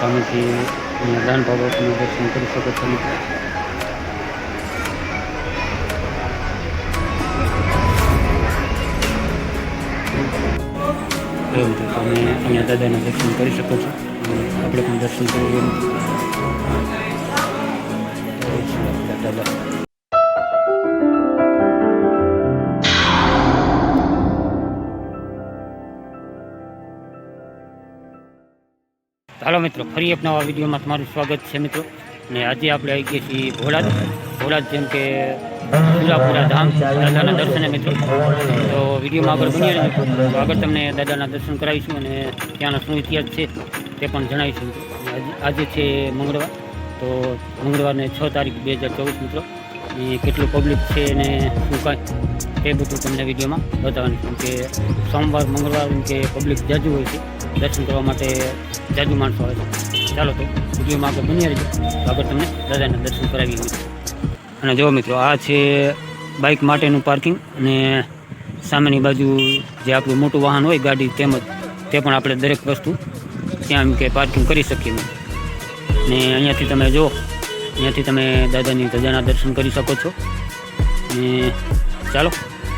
સામેથી અહીંયા દાન બાબાનું દર્શન કરી શકો છો. મિત્રો એવું મિત્રો તમે અહીંયા દાદાના દર્શન કરી શકો છો. આપણે પણ દર્શન કરીએ. હાલો મિત્રો, ફરી એક નવા વિડીયોમાં તમારું સ્વાગત છે મિત્રો. ને આજે આપણે આવી ગયા છીએ ભોળાદ ભોળાદ જેમ કે સુરાપુરા ધામ દાદાના દર્શને મિત્રો. તો વિડીયોમાં આગળ બની તો આગળ તમને દાદાના દર્શન કરાવીશું અને ત્યાંનો શું ઇતિહાસ છે તે પણ જણાવીશું. આજે છે મંગળવાર. તો મંગળવારને છ તારીખ બે હજાર ચોવીસ મિત્રો. એ કેટલું પબ્લિક છે અને શું કાંઈ એ બધું તમને વિડીયોમાં બતાવવાનું કેમ કે સોમવાર, મંગળવાર કે પબ્લિક જાજુ હોય છે. દર્શન કરવા માટે જાજુ માણસો હોય છે. ચાલો તો વિડીયોમાં આગળ બની રહેજો. તો આગળ તમને દાદાના દર્શન કરાવી મિત્રો અને જો મિત્રો, આ છે બાઇક માટેનું પાર્કિંગ અને સામેની બાજુ જે આપણું મોટું વાહન હોય ગાડી તેમજ તે પણ આપણે દરેક વસ્તુ ત્યાં એમ કે પાર્કિંગ કરી શકીએ ને અહીંયાથી તમે જો અહીંયાથી તમે દાદાની ધજાના દર્શન કરી શકો છો. ને ચાલો,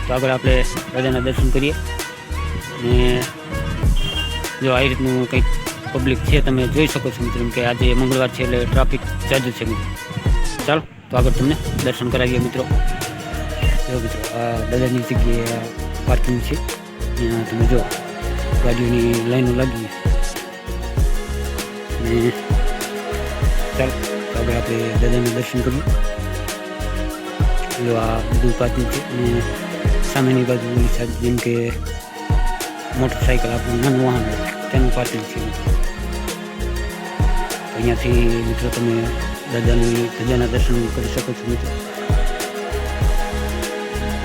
તો આગળ આપણે દાદાના દર્શન કરીએ. ને જો આવી રીતનું કંઈક પબ્લિક છે, તમે જોઈ શકો છો મિત્રો કે આજે મંગળવાર છે એટલે ટ્રાફિક જાજુ છે મિત્રો. ચાલો, તો આગળ તમને દર્શન કરાવીએ મિત્રો. મિત્રો, આ દાદાની જગ્યાએ પાર્કિંગ છે. ત્યાં તમે જો, ગાડીઓની લાઈનો લાગી. ને ચાલો. આગળ આપણે દાદાનું દર્શન કર્યું જો આ બધું પાર્કિંગ છે. સામેની બાજુ જેમ કે મોટરસાઇકલ આપણું નાનું તેનું પાર્કિંગ છે. અહીંયાથી મિત્રો તમે દાદાની ધજાના દર્શન કરી શકો છો મિત્રો.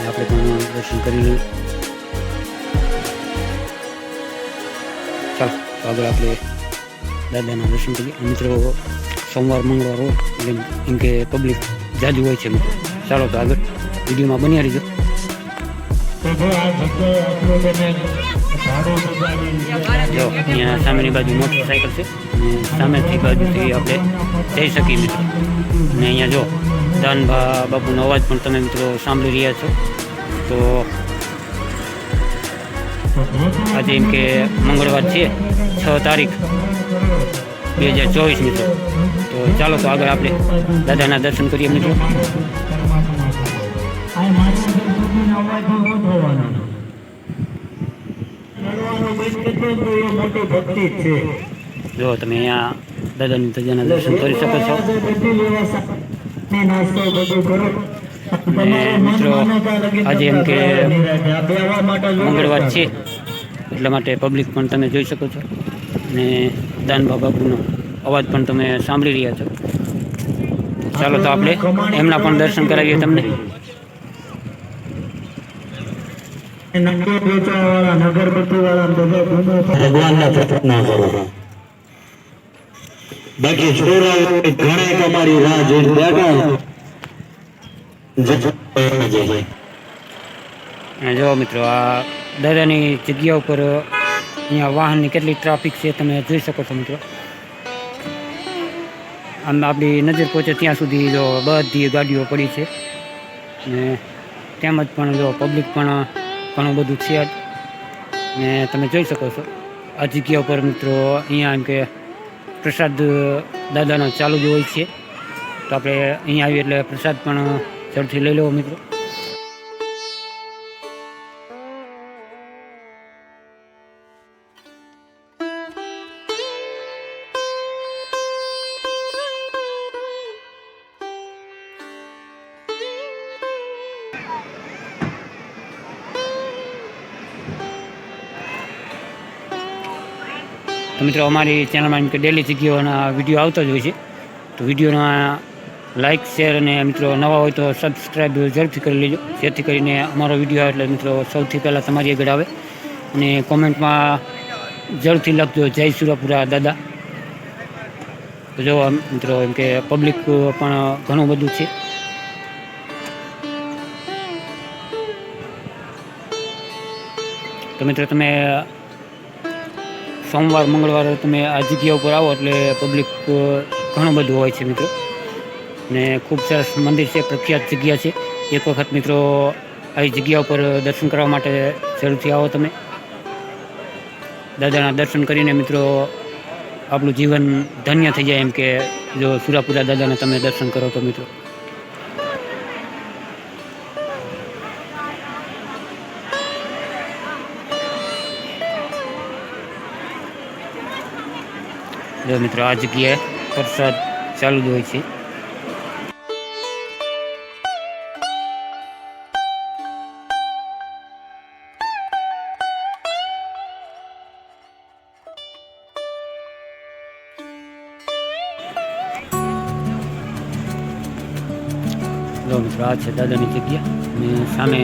આપણે પણ દર્શન કરી લઈએ. આગળ આપણે દાદાના દર્શન કરીએ. મિત્રો સોમવાર, મંગળવાર હોય એમ કે પબ્લિક જાજુ હોય છે મિત્રો ચાલો તો આગળ વિડીયોમાં બની રહીજો. જો, અહીંયા સામેની બાજુ મોટરસાઇકલ છે. સામેથી બાજુથી આપણે જઈ શકીએ મિત્રો. અને અહીંયા જો, દાનભા બાપુનો અવાજ પણ તમે મિત્રો સાંભળી રહ્યા છો. તો આજે એમ કે મંગળવાર છે, છ તારીખ. બે હજાર ચોવીસ મિત્રો. તો ચાલો તો આગળ આપણે દાદાના દર્શન કરીએ મિત્રો. જ તમે અહીંયા દાદાની દાદાના દર્શન કરી શકો છો. મિત્રો, આજે એમ કે મંગળવાર છે એટલા માટે પબ્લિક પણ તમે જોઈ શકો છો. અને દાનબા બાપુનો અવાજ પણ તમે સાંભળી રહ્યા છો. ચાલો તો આપણે એમના પણ દર્શન કરાવીએ તમને. બાકી છોરાઓ ઘણા તમારી રાહ જોઈને બેઠા જો મિત્રો આ દાદાની જગ્યા ઉપર અહીંયા વાહનની કેટલી ટ્રાફિક છે તમે જોઈ શકો છો મિત્રો. આમ આપણી નજર પહોંચે ત્યાં સુધી જો બધી ગાડીઓ પડી છે. ને તેમજ પણ જો પબ્લિક પણ ઘણું બધું છે. ને તમે જોઈ શકો છો. આ જગ્યા ઉપર મિત્રો અહીંયા એમ કે પ્રસાદ દાદાનો ચાલુ જ હોય છે. તો આપણે અહીંયા આવીએ એટલે પ્રસાદ પણ ઝડપથી લઈ લેવો મિત્રો. તો મિત્રો, અમારી ચેનલમાં એમ કે ડેલી જગ્યાઓના વીડિયો આવતો જ હોય છે. તો વિડીયોના લાઇક શેર અને મિત્રો નવા હોય તો સબસ્ક્રાઈબ જરૂરથી કરી લેજો. જેથી કરીને અમારો વીડિયો આવે એટલે મિત્રો સૌથી પહેલાં તમારી આગળ આવે. અને કોમેન્ટમાં જરૂરથી લખજો, જય સુરાપુરા, દાદા. તો જો, મિત્રો, એમ કે પબ્લિક પણ ઘણું બધું છે. તો મિત્રો, તમે સોમવાર, મંગળવારે તમે આ જગ્યા ઉપર આવો એટલે પબ્લિક ઘણું બધું હોય છે મિત્રો. ને ખૂબ સરસ મંદિર છે, પ્રખ્યાત જગ્યા છે. એક વખત મિત્રો, આવી જગ્યા ઉપર દર્શન કરવા માટે જરૂરથી આવો તમે. દાદાના દર્શન કરીને મિત્રો, આપણું જીવન ધન્ય થઈ જાય એમ કે જો સુરાપુરા દાદાના તમે દર્શન કરો તો મિત્રો. જો મિત્રો, આ જગ્યાએ પ્રસાદ ચાલુ જ હોય છે. જો મિત્રો, આ છે દાદાની જગ્યા. અને સામે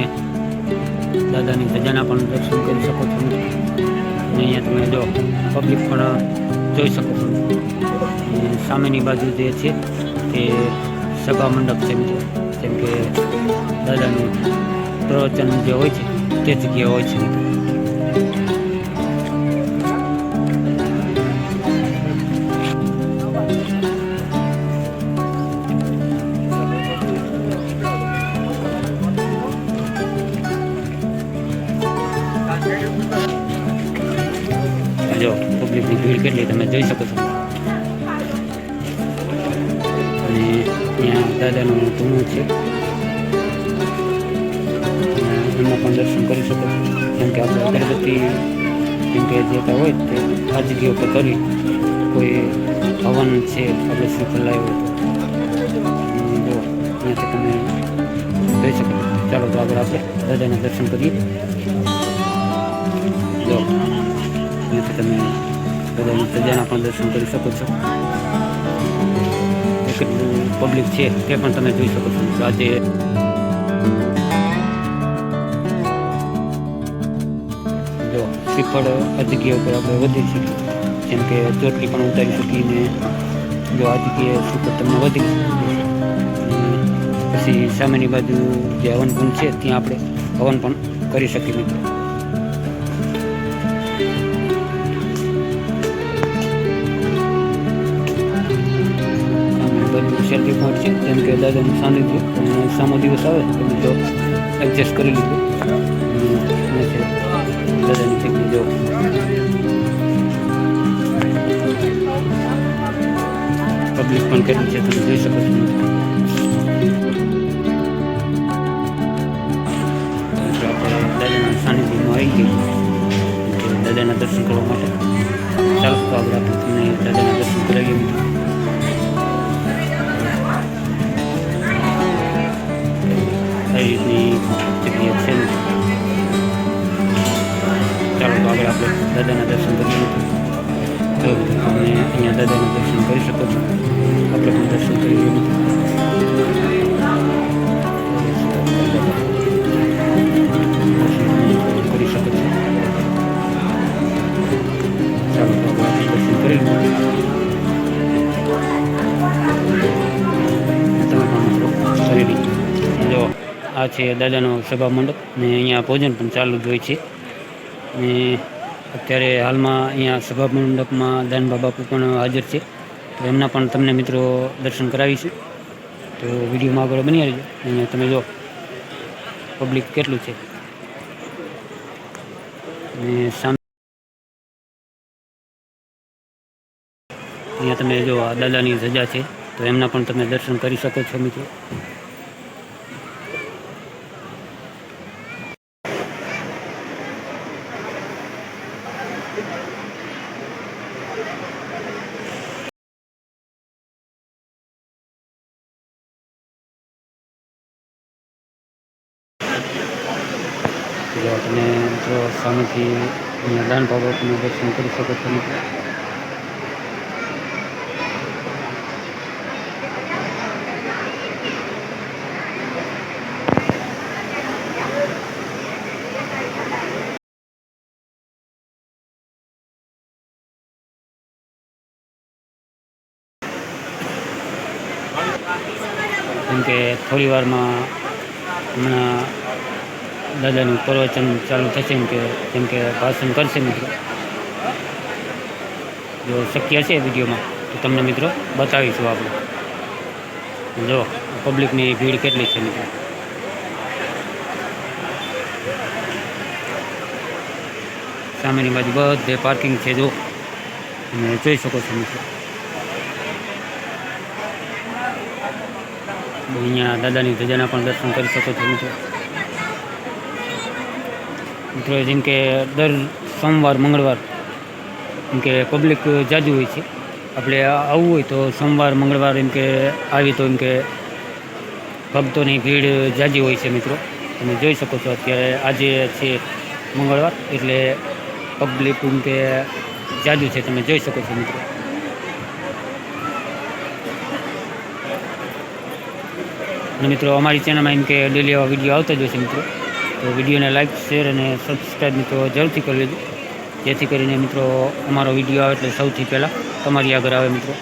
દાદાની સજાના પણ દર્શન કરી શકો છો. અને અહીંયા તમે જો પબ્લિક પણ જોઈ શકો છો. સામેની બાજુ જે છે તે સભા મંડપ છે મિત્રો. જેમ કે દાદાનું પ્રવચન જે હોય છે, તે જગ્યા હોય છે. જોઈ શકો છો. અને ત્યાં દાદાનું ધૂણું છે. એમાં પણ દર્શન કરી શકો. છો જેમ કે આપણે અગરબત્તી જેમ કે જતા હોય તે આ જગ્યા ઉપર કરી કોઈ હવન છે, આપણે શ્રીફળ લાવ્યો હોય જો ત્યાંથી તમે જોઈ શકો. ચાલો, તો આગળ આપણે દાદાના દર્શન કરીએ. જો અહીંયાથી તમે બધાની સજાના પણ દર્શન કરી શકો છો. કેટલું પબ્લિક છે, તે પણ તમે જોઈ શકો છો. આજે જો શ્રીફળ આ જગ્યા ઉપર આપણે વધી શકીએ જેમ કે ચોટલી પણ ઉતારી શકીને જો આ જગ્યાએ શ્રીફળ તમને વધી પછી સામેની બાજુ જે હવન પણ છે, ત્યાં આપણે હવન પણ કરી શકીએ મિત્રો. જેમ કે દાદાનું સાનિધ્ય સામો દિવસ આવે, તો જો એડજસ્ટ કરી લીધું. દાદાની જગ્યા જો પબ્લિક પણ કેટલું છે તમે જોઈ શકો છો. આપણે દાદાના દર્શન કરી તો તમે અહીંયા દાદાના દર્શન કરી શકો છો. આપણે પણ દર્શન કરી લઈએ. શકો છો. તમે પણ જો, આ છે દાદાનો સભા મંડપ. ને અહીંયા ભોજન પણ ચાલુ જ હોય છે. ને અત્યારે હાલમાં અહીંયા સભા મંડપમાં દાન બાપુ પણ હાજર છે. તો એમના પણ તમને મિત્રો દર્શન કરાવીશું. તો વિડીયોમાં આગળ બની રહેજો. અહીંયા તમે જો પબ્લિક કેટલું છે. અને સામે અહીંયા તમે જો દાદાની સજા છે, તો એમના પણ તમે દર્શન કરી શકો છો મિત્રો જો તમે જો સામેથી અહીંયા દાન બાબતનું દર્શન કરી શકો છો. મિત્રો કેમ કે થોડી વારમાં હમણાં દાદાનું પ્રવચન ચાલુ થશે એમ કે જેમ કે ભાષણ કરશે મિત્રો. જો શક્ય છે વિડીયોમાં, તો તમને મિત્રો બતાવીશું આપણે. જો, પબ્લિકની ભીડ કેટલી છે મિત્રો. સામેની બાજુ બધે પાર્કિંગ છે, જો. તમે જોઈ શકો છો મિત્રો. અહીંયા દાદાની ધજાના પણ દર્શન કરી શકો છો મિત્રો. મિત્રો જેમ કે દર સોમવાર, મંગળવાર એમ કે પબ્લિક જાજુ હોય છે. આપણે આવવું હોય તો સોમવાર, મંગળવાર એમ કે આવી તો એમ કે ભક્તોની ભીડ જાજી હોય છે મિત્રો. તમે જોઈ શકો છો અત્યારે આજે છે મંગળવાર એટલે પબ્લિક એમ કે જાજુ છે. તમે જોઈ શકો છો મિત્રો. અને મિત્રો અમારી ચેનલમાં એમ કે ડેલી આવા વીડિયો આવતા જ હોય છે મિત્રો. તો વિડીયોને લાઈક, શેર અને સબસ્ક્રાઈબ મિત્રો જરૂરથી કરી લેજો. જેથી કરીને મિત્રો અમારો વીડિયો આવે એટલે સૌથી પહેલાં તમારી આગળ આવે મિત્રો.